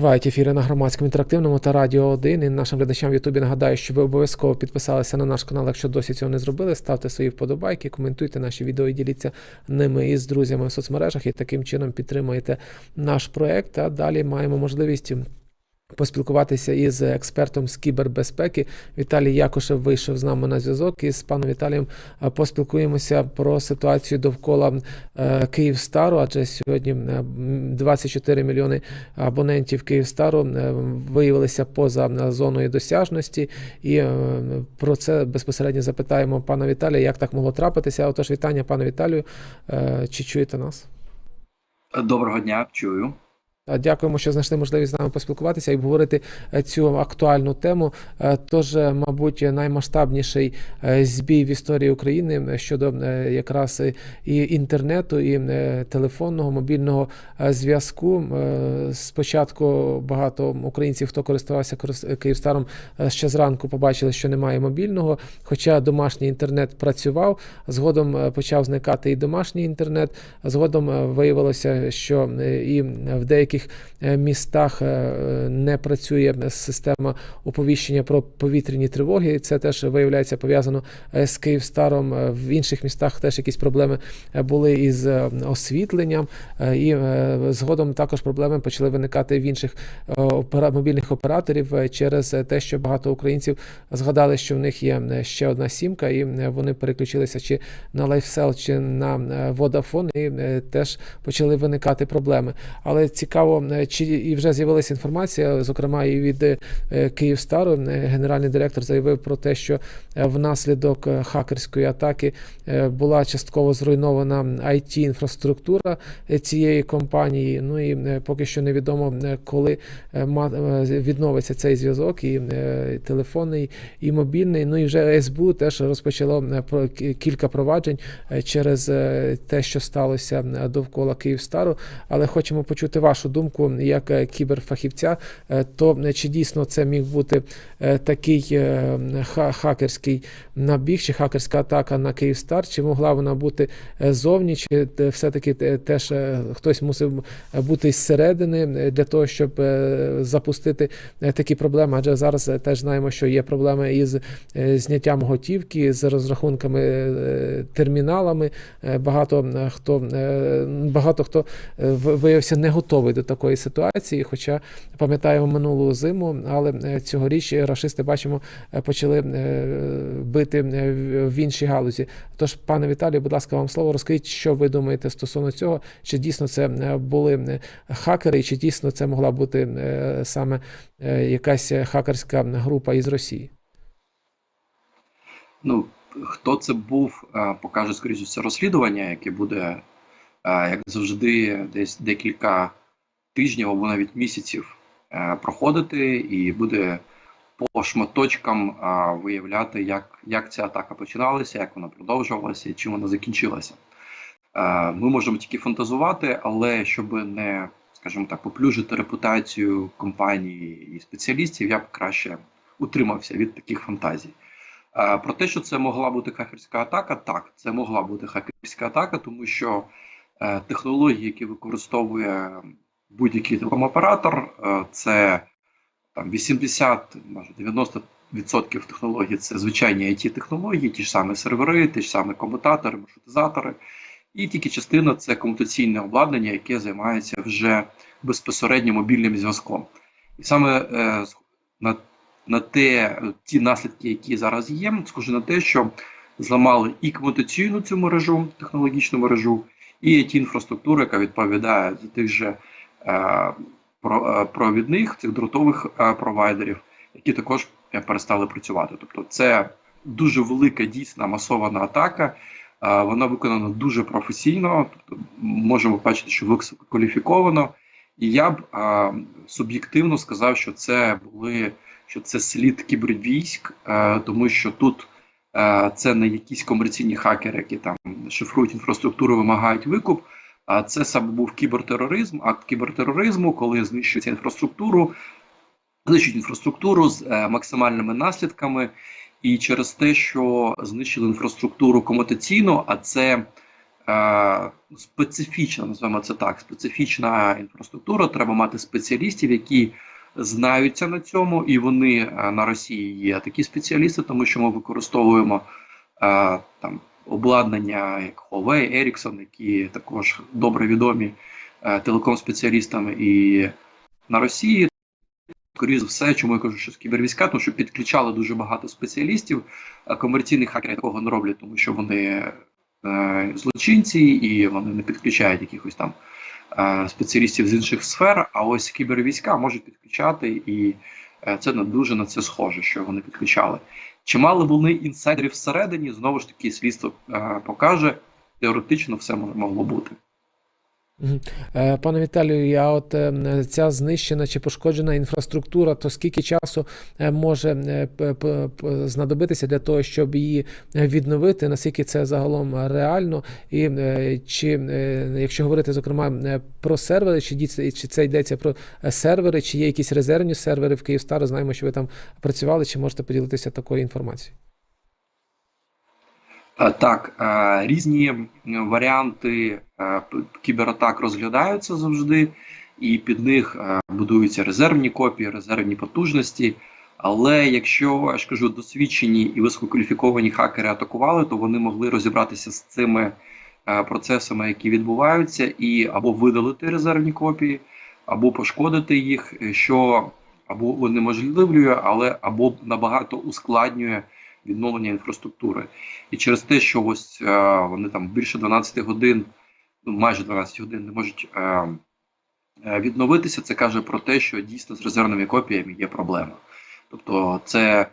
Тривають ефіри на громадському інтерактивному та радіо 1. І нашим глядачам в Ютубі нагадаю, що ви обов'язково підписалися на наш канал, якщо досі цього не зробили. Ставте свої вподобайки, коментуйте наші відео і діліться ними із друзями в соцмережах і таким чином підтримуєте наш проект. А далі маємо можливість. Поспілкуватися із експертом з кібербезпеки Віталій Якушев вийшов з нами на зв'язок. І з паном Віталієм е, поспілкуємося про ситуацію довкола е, Київстару, адже сьогодні е, м, 24 мільйони абонентів Київстару е, виявилися поза е, зоною досяжності. І е, про це безпосередньо запитаємо пана Віталія, як так могло трапитися. Отож, вітання, пане Віталію. Е, Чи чуєте нас? Доброго дня, чую. Та, Дякуємо, що знайшли можливість з нами поспілкуватися і обговорити е, цю актуальну тему. Е, Тож, е, мабуть, наймасштабніший е, збій в історії України е, щодо е, якраз е, і інтернету, і е, телефонного мобільного е, зв'язку. Е, Спочатку багато українців, хто користувався корис- Київстаром, е, ще зранку побачили, що немає мобільного. Хоча домашній інтернет працював, згодом е, почав зникати і домашній інтернет. Згодом е, виявилося, що е, і в деяких е, містах е, не працює система оповіщення про повітряні тривоги. Це теж виявляється пов'язано е, з Київстаром. Е, В інших містах теж якісь проблеми е, були із е, освітленням, е, і е, згодом також проблеми почали виникати в інших е, мобільних операторів е, через е, те, що багато українців згадали, що в них є е, ще одна сімка, і е, вони переключилися чи на LifeSell, чи на е, Vodafone, і е, теж почали виникати проблеми. Але цікаво, е, чи і вже з'явилася інформація, зокрема і від е, Київстару. Е, Генеральний директор заявив про те, що внаслідок хакерської атаки була частково зруйнована it інфраструктура цієї компанії. Ну і поки що невідомо, коли відновиться цей зв'язок, і телефонний, і мобільний. Ну і вже СБУ теж розпочало кілька проваджень через те, що сталося довкола Київстару. Але хочемо почути вашу думку як е, кіберфахівця. Е, То е, чи дійсно це міг бути такий хакерський набіг чи хакерська атака на Київстар? Чи могла вона бути зовні, чи все-таки те- теж хтось мусив бути зсередини для того, щоб запустити такі проблеми? Адже зараз теж знаємо, що є проблеми із зняттям готівки, з розрахунками терміналами. Багато хто багато хто виявився не готовий до такої ситуації. Хоча пам'ятаємо минулу зиму, але е, цьогоріч рашисти бачимо е, почали е, бити в- іншій галузі. Тож, пане Віталію, будь ласка, вам слово. Розкажіть, що ви думаєте стосовно цього? Чи дійсно це були хакери, чи дійсно це могла бути саме якась хакерська група із Росії? Ну, хто це був, покаже, скоріше все, розслідування, яке буде, як завжди, десь декілька тижнів або навіть місяців е, проходити, і буде по шматочкам е, виявляти, як, як ця атака починалася, як вона продовжувалася і чим вона закінчилася. Е, Ми можемо тільки фантазувати, але щоб не, скажімо так, поплюжити репутацію компанії і спеціалістів, я б краще утримався від таких фантазій. Про те, що це могла бути хакерська атака, так, це могла бути хакерська атака, тому що технології, які використовує будь-який телеком-оператор, е, це там 80, може 90% технологій це звичайні it технології ті ж самі сервери, ті ж самі комутатори, маршрутизатори, і тільки частина це комутаційне обладнання, яке займається вже безпосередньо мобільним зв'язком. І саме е, на на те, ті наслідки, які зараз є, схоже на те, що зламали і комутаційну цю мережу, технологічну мережу, і ті інфраструктуру, яка відповідає за тих же провідних цих дротових е, провайдерів, які також е, перестали працювати. Тобто, це дуже велика дійсна масована атака. Е, вона виконана дуже професійно, тобто можемо бачити, що висококваліфіковано. І я б е, суб'єктивно сказав, що це були що це слід кібервійськ, е, тому що тут е, це не якісь комерційні хакери, які там шифрують інфраструктуру, вимагають викуп. А це саме був кібертероризм, акт кібертероризму, коли знищується інфраструктуру, знищують інфраструктуру з е, максимальними наслідками, і через те, що знищили інфраструктуру комутаційну, а це е, специфічна, називаємо це так, специфічна інфраструктура. Треба мати спеціалістів, які знаються на цьому, і вони е, на Росії є такі спеціалісти, тому що ми використовуємо е, там обладнання як Huawei, Ericsson, які також добре відомі е, телеком-спеціалістами і на Росії. Скоріше за все, чому я кажу, що з кібервійська, тому що підключали дуже багато спеціалістів. Комерційні хакери такого не роблять, тому що вони е, злочинці і вони не підключають якихось там е, спеціалістів з інших сфер. А ось кібервійська можуть підключати, і е, це не дуже на це схоже, що вони підключали. Чи мали вони інсайдерів всередині? Знову ж таки, слідство е, покаже. Теоретично все мо- могло бути. Е, Пане Віталію, а от е, ця знищена чи пошкоджена інфраструктура, то скільки часу е, може знадобитися для того, щоб її відновити? Наскільки це загалом реально? І чи якщо говорити зокрема про сервери, чи чи це йдеться про сервери, чи є якісь резервні сервери в Київстару? Знаємо, що ви там працювали, чи можете поділитися такою інформацією? Е, Так, е, різні варіанти е, кібератак розглядаються завжди, і під них будуються резервні копії, резервні потужності. Але якщо я ж кажу, досвідчені і висококваліфіковані хакери атакували, то вони могли розібратися з цими процесами, які відбуваються, і або видалити резервні копії, або пошкодити їх, що або унеможливлює, але або набагато ускладнює відновлення інфраструктури. І через те, що ось е, вони там більше 12 годин, ну майже 12 годин не можуть е, е, відновитися, це каже про те, що дійсно з резервними копіями є проблема. Тобто, це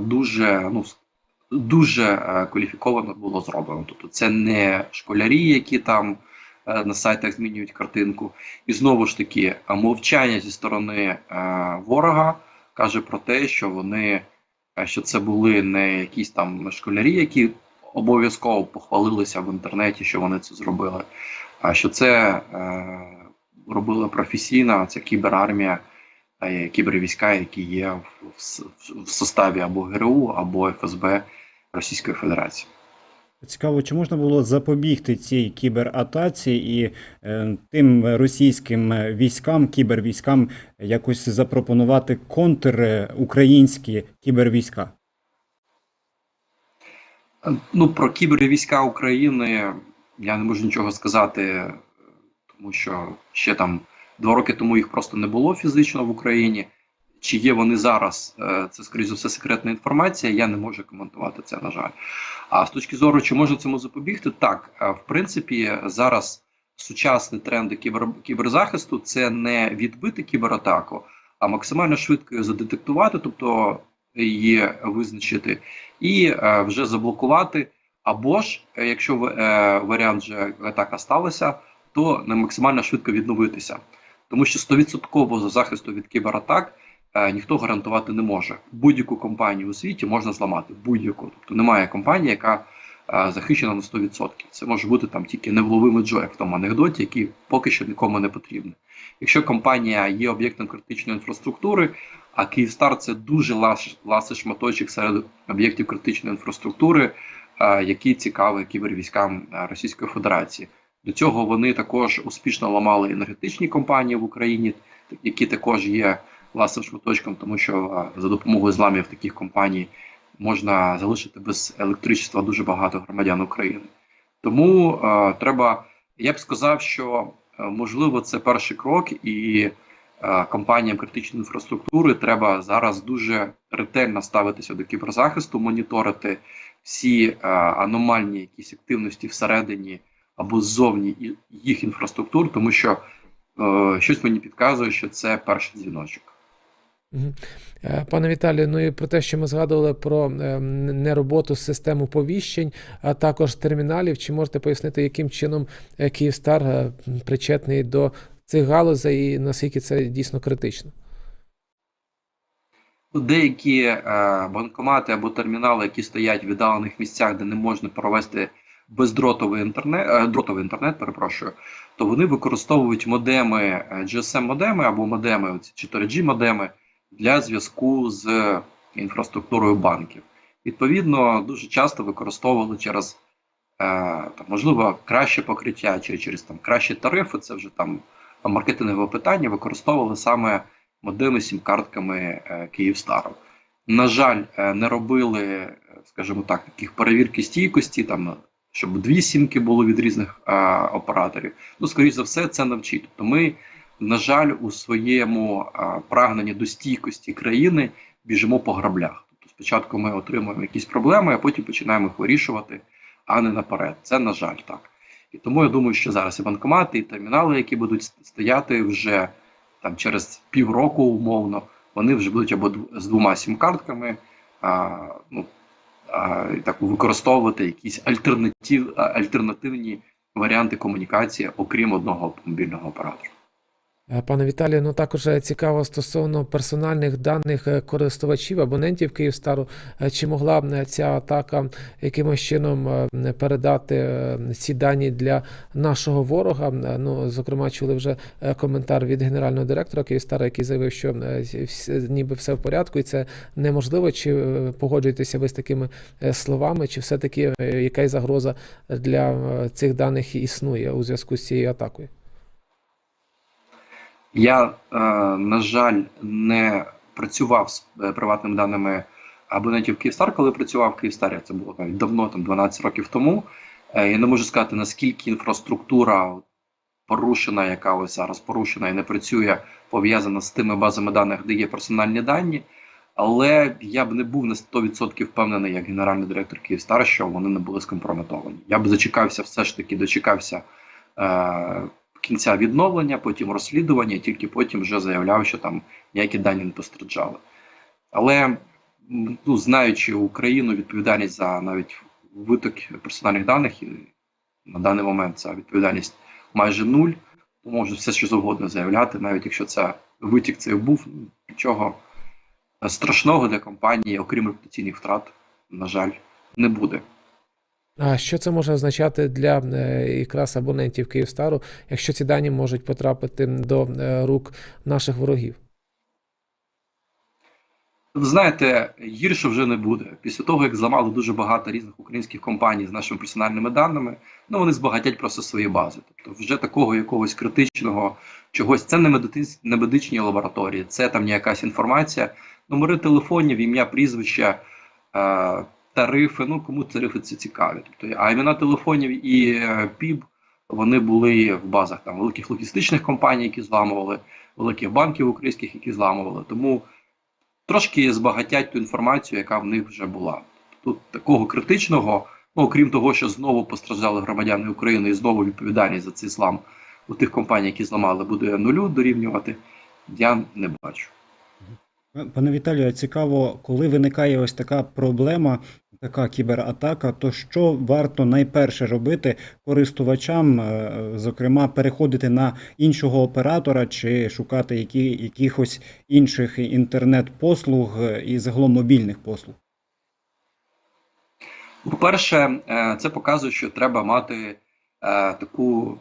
дуже ну дуже кваліфіковано було зроблено. Тобто, це не школярі, які там на сайтах змінюють картинку. І знову ж таки, мовчання зі сторони е, ворога каже про те, що вони що це були не якісь там школярі, які обов'язково похвалилися в інтернеті, що вони це зробили, а що це е, робила професійна ця кіберармія, е, кібервійська, які є в, в, в составі або ГРУ, або ФСБ Російської Федерації. Цікаво, чи можна було запобігти цій кібератаці і е, тим російським військам, кібервійськам якось запропонувати контрукраїнські кібервійська? Е, Ну, про кібервійська України я не можу нічого сказати, тому що ще там два роки тому їх просто не було фізично в Україні. Чи є вони зараз? е, Це, скоріш за все, секретна інформація. Я не можу коментувати це, на жаль. А з точки зору, чи можна цьому запобігти? Так, е, в принципі, зараз сучасні тренди кібер, кіберзахисту це не відбити кібератаку, а максимально швидко її задетектувати, тобто її визначити, і е, вже заблокувати. Або ж, якщо варіант вже атака сталася, то не максимально швидко відновитися. Тому що 100% захисту від кібератак ніхто гарантувати не може. Будь-яку компанію у світі можна зламати. Будь-яку. Тобто немає компанії, яка е, захищена на 100%. Це може бути там тільки невловимий Джо, як в тому анекдоті, який поки що нікому не потрібний. Якщо компанія є об'єктом критичної інфраструктури, а Київстар це дуже ласий шматочок серед об'єктів критичної інфраструктури, е, які цікаві кібервійськам е, Російської Федерації. До цього вони також успішно ламали енергетичні компанії в Україні, які також є власним шматочком, тому що за допомогою зламів таких компаній можна залишити без електричества дуже багато громадян України. Тому е, треба, я б сказав, що е, можливо це перший крок, і е, компаніям критичної інфраструктури треба зараз дуже ретельно ставитися до кіберзахисту, моніторити всі е, аномальні якісь активності всередині або ззовні їх інфраструктур, тому що е, щось мені підказує, що це перший дзвіночок. Е, Пане Віталію, ну і про те, що ми згадували про е, нероботу систем оповіщень, а також терміналів. Чи можете пояснити, яким чином е, Київстар е, причетний до цих галузей і наскільки це дійсно критично? Деякі е, банкомати або термінали, які стоять в віддалених місцях, де не можна провести бездротовий інтернет, дротовий інтернет, перепрошую, то вони використовують модеми, GSM-модеми або модеми, оці 4G-модеми для зв'язку з інфраструктурою банків. Відповідно, дуже часто використовували через там, можливо, краще покриття чи через там кращі тарифи, це вже там маркетингове питання, використовували саме модеми сім-картками е, Київстару. На жаль, е, не робили, е, скажімо так, таких перевірки стійкості, там щоб дві сімки було від різних е, операторів. Ну, скоріш за все, це навчить. Тобто ми, на жаль, у своєму прагненні до стійкості країни біжимо по граблях. Тобто спочатку ми отримуємо якісь проблеми, а потім починаємо їх вирішувати, а не наперед. Це на жаль так. І тому я думаю, що зараз і банкомати, і термінали, які будуть стояти вже там через півроку, умовно, вони вже будуть або з двома сім-картками, а, ну, так використовувати якісь альтернатив, альтернативні варіанти комунікації, окрім одного мобільного оператора. Е, Пане Віталію, ну також е, цікаво стосовно персональних даних е, користувачів, абонентів Київстару. Чи могла б ця атака якимось чином передати ці дані для нашого ворога? Ну, зокрема, чули вже коментар від генерального директора Київстара, який заявив, що ніби все в порядку, і це неможливо. Чи погоджуєтеся ви з такими словами, чи все-таки е, якась загроза для цих даних існує у зв'язку з цією атакою? Я, е, на жаль, не працював з е, приватними даними абонентів Київстар, коли працював в Київстарі. Це було навіть давно, там 12 років тому. Е, Я не можу сказати, наскільки інфраструктура порушена, яка ось зараз порушена і не працює, пов'язана з тими базами даних, де є персональні дані. Але я б не був на 100% впевнений, як генеральний директор Київстар, що вони не були скомпрометовані. Я б зачекався, все ж таки дочекався кінця відновлення, потім розслідування, тільки потім вже заявляв, що там ніякі дані не постраждали. Але ну, знаючи Україну, відповідальність за навіть виток персональних даних і на даний момент ця відповідальність майже нуль. Може все що завгодно заявляти, навіть якщо це витік цей був, ну, нічого страшного для компанії, окрім репутаційних втрат, на жаль, не буде. А що це може означати для е, якраз абонентів Київстару, якщо ці дані можуть потрапити до е, рук наших ворогів? Знаєте, гірше вже не буде. Після того, як зламали дуже багато різних українських компаній з нашими персональними даними, ну вони збагатять просто свої бази. Тобто, вже такого якогось критичного чогось, це не медицинські не медичні лабораторії, це там не якась інформація. Номери телефонів, ім'я, прізвища, е, тарифи. Ну кому тарифи це цікаві. Тобто, а імена телефонів і е, ПІБ вони були в базах там великих логістичних компаній, які зламували, великих банків українських, які зламували. Тому трошки збагатять ту інформацію, яка в них вже була. Тут такого критичного, ну окрім того, що знову постраждали громадяни України і знову відповідальність за цей злам у тих компаній, які зламали, буде нулю дорівнювати. Я не бачу. Пане Віталію, цікаво, коли виникає ось така проблема, така кібератака, то що варто найперше робити користувачам, е, зокрема, переходити на іншого оператора чи шукати які, якихось інших інтернет-послуг е, і загалом мобільних послуг? По-перше, е, це показує, що треба мати таку,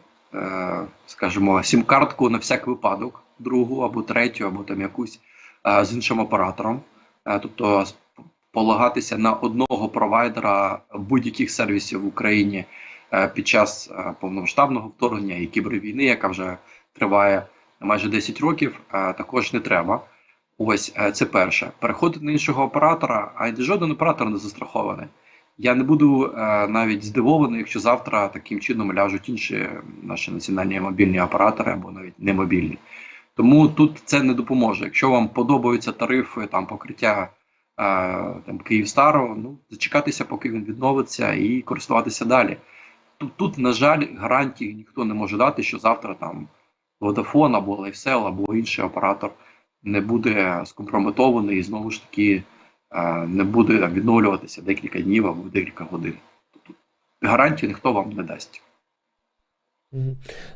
скажімо, сім-картку на всяк випадок, другу або третю, або там якусь з іншим оператором. Тобто полагатися на одного провайдера будь-яких сервісів в Україні е, під час е, повномасштабного вторгнення і кібервійни, яка вже триває майже 10 років, е, також не треба. Ось це перше. Переходити на іншого оператора, а жоден оператор не застрахований. Я не буду навіть здивований, якщо завтра таким чином ляжуть інші наші національні мобільні оператори або навіть не мобільні. Тому тут це не допоможе. Якщо вам подобаються тарифи там покриття там Київстару, ну зачекатися, поки він відновиться, і користуватися далі. Тут, тут, на жаль, гарантії ніхто не може дати, що завтра там Vodafone або LifeSell, або інший оператор не буде скомпрометований і знову ж таки не буде там, відновлюватися декілька днів або декілька годин. Тобто гарантію ніхто вам не дасть.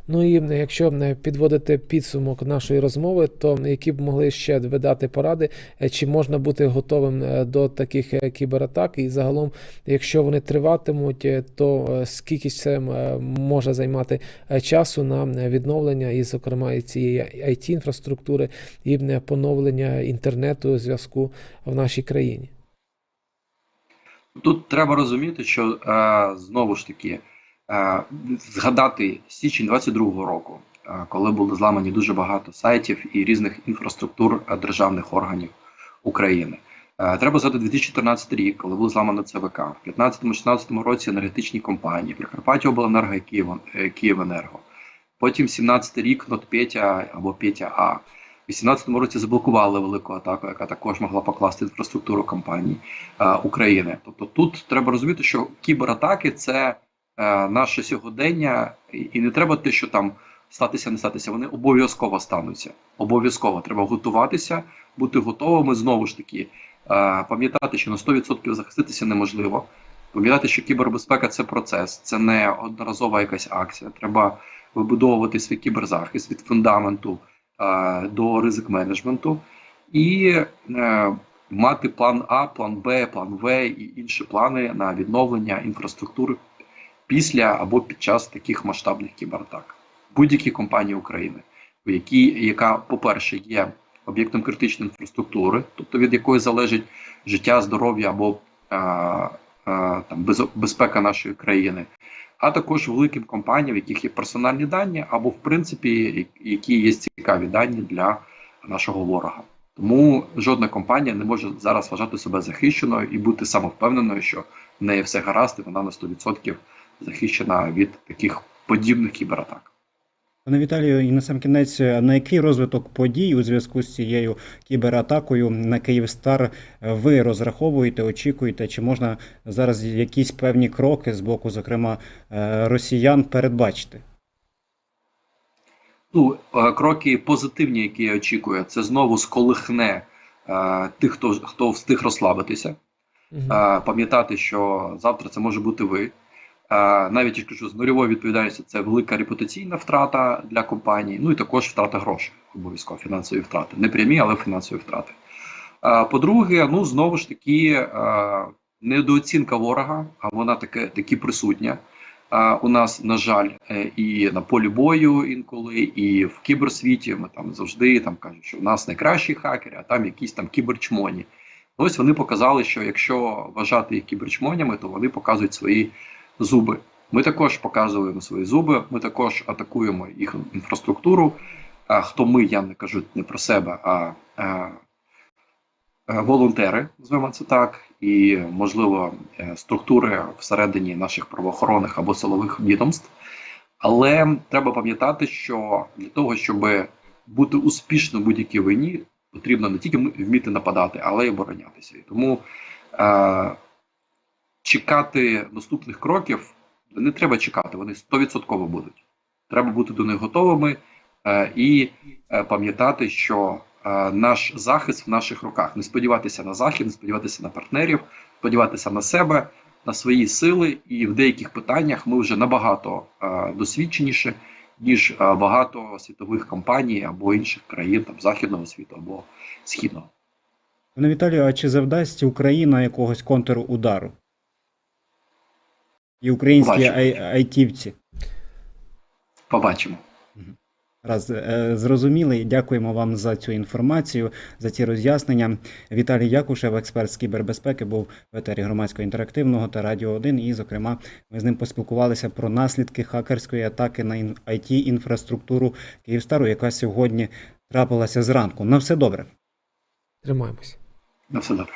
Ну і е, якщо е, підводити підсумок нашої розмови, то які б могли ще ви дати поради, е, чи можна бути готовим до таких кібератак, і загалом, якщо вони триватимуть, то скільки це може займати часу на відновлення, і, зокрема, і цієї it інфраструктури і поновлення інтернету зв'язку в нашій країні? Тут треба розуміти, що знову ж таки згадати січень 22-го року, е, коли були зламані дуже багато сайтів і різних інфраструктур е, державних органів України. Е, треба згадати 2014 рік, коли було зламано ЦВК. В 15-16 році енергетичні компанії, Прикарпаття Обленерго і е, Київенерго. Потім 17 рік Нотпетя або Петя А. У 18-му році заблокували велику атаку, яка також могла покласти інфраструктуру компаній е, України. Тобто тут треба розуміти, що кібератаки це е, наше сьогодення, і, не треба те, що там статися, не статися. Вони обов'язково стануться. Обов'язково треба готуватися, бути готовими знову ж таки. Е, пам'ятати, що на 100% захиститися неможливо. Пам'ятати, що кібербезпека це процес, це не одноразова якась акція. Треба вибудовувати свій кіберзахист від фундаменту е, до ризик менеджменту і е, мати план А, план Б, план В і інші плани на відновлення інфраструктури після або під час таких масштабних кібератак. Будь-які компанії України, в які, яка, по-перше, є об'єктом критичної інфраструктури, тобто від якої залежить життя, здоров'я або е, е, там без, безпека нашої країни, а також великим компаніям, в яких є персональні дані, або в принципі які є цікаві дані для нашого ворога. Тому жодна компанія не може зараз вважати себе захищеною і бути самовпевненою, що в неї все гаразд, і вона на 100% захищена від таких подібних кібератак. Пане Віталію, і на сам кінець, на який розвиток подій у зв'язку з цією кібератакою на Київстар ви розраховуєте, очікуєте? Чи можна зараз якісь певні кроки з боку, зокрема, е, росіян передбачити? Ну, е, кроки позитивні, які я очікую, це знову сколихне е, тих, хто хто встиг розслабитися. Мгм. Е, пам'ятати, що завтра це може бути ви. Е, навіть я кажу, з нульовою відповідальністю це велика репутаційна втрата для компанії, ну і також втрата грошей, обов'язково фінансові втрати. Не прямі, але фінансові втрати. Е, по-друге, ну знову ж таки, е, недооцінка ворога, а вона таке таки присутня. У нас, на жаль, і на полі бою інколи, і в кіберсвіті ми там завжди там кажуть, що у нас найкращі хакери, а там якісь там кіберчмоні. Ось вони показали, що якщо вважати їх кіберчмонями, то вони показують свої зуби. Ми також показуємо свої зуби, ми також атакуємо їх інфраструктуру. Хто ми, я не кажу не про себе, а, а, а волонтери, називаємо це так, і можливо е, структури всередині наших правоохоронних або силових відомств. Але треба пам'ятати, що для того, щоб бути успішним в будь-якій війні, потрібно не тільки вміти нападати, але й оборонятися. І тому е, чекати наступних кроків не треба чекати, вони 100% будуть. Треба бути до них готовими е, і е, пам'ятати, що е, наш захист в наших руках. Не сподіватися на захід, не сподіватися на партнерів, сподіватися на себе, на свої сили, і в деяких питаннях ми вже набагато е, досвідченіші, ніж е, багато світових компаній або інших країн там західного світу або східного. Пане Віталію, а чи завдасть Україна якогось контрудару? І українські ай- айтівці? Побачимо. Раз е, зрозуміли, дякуємо вам за цю інформацію, за ці роз'яснення. Віталій Якушев, експерт з кібербезпеки, був в етері громадського інтерактивного та Радіо 1. І, зокрема, ми з ним поспілкувалися про наслідки хакерської атаки на it інфраструктуру Київстару, яка сьогодні трапилася зранку. На все добре. Тримаємось. На все добре.